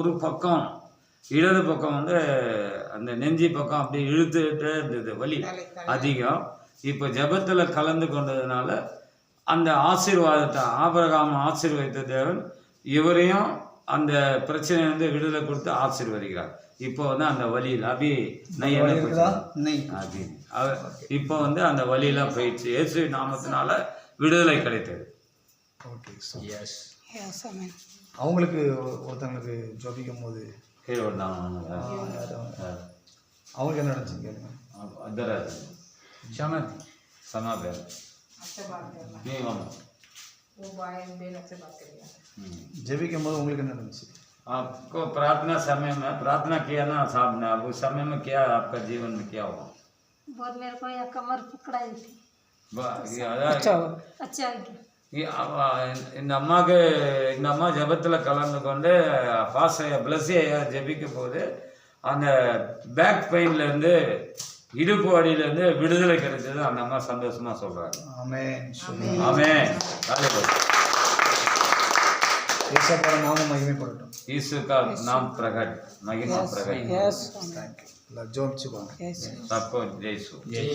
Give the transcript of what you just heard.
ஒரு பக்கம் இடது பக்கம் வந்து அந்த நெஞ்சி பக்கம் அப்படியே இழுத்துட்டே இருந்தது வலி. அதிகம். இப்போ ஜெபத்தில் கலந்து கொண்டதுனால அந்த ஆசீர்வாதத்தை ஆபரகாம ஆசீர்வதித்த தேவன் இவரையும் அந்த பிரச்சனையை வந்து விடுதலை கொடுத்து ஆசீர்வதிக்கிறார். இப்போ வந்து அந்த வழியில் அபி நெய் அபி. இப்போ வந்து அந்த வழியெல்லாம் போயிடுச்சு. இயேசு நாமத்தினால விடுதலை கிடைத்தது. ஓகே எஸ் आपको प्रार्थना समय में प्रार्थना किया ना साहब ने आप उस समय में क्या आपका जीवन में क्या हुआ बहुत मेरे को कमर पकड़ाई थी अच्छा अच्छा இந்த அம்மாவுக்கு இந்த அம்மா ஜபத்தில் கலந்து கொண்டு பாச பிளஸ்ஸி ஐயா ஜபிக்கும் போது அந்த பேக் பெயின்லேருந்து இடுப்பு வழியிலேருந்து விடுதலை கிடைச்சது அந்த அம்மா சந்தோஷமாக சொல்கிறாங்க ஆமே ஆமே ஈஸ்வர நாமம் மகிமைப்படட்டும். ஈஸ்வரா நாம் பிரகட் மகிமா பிரகட். தேங்க்யூ ஜோபிச்சுக்கோங்க. தப்போ ஜெய்சு. ஜெய்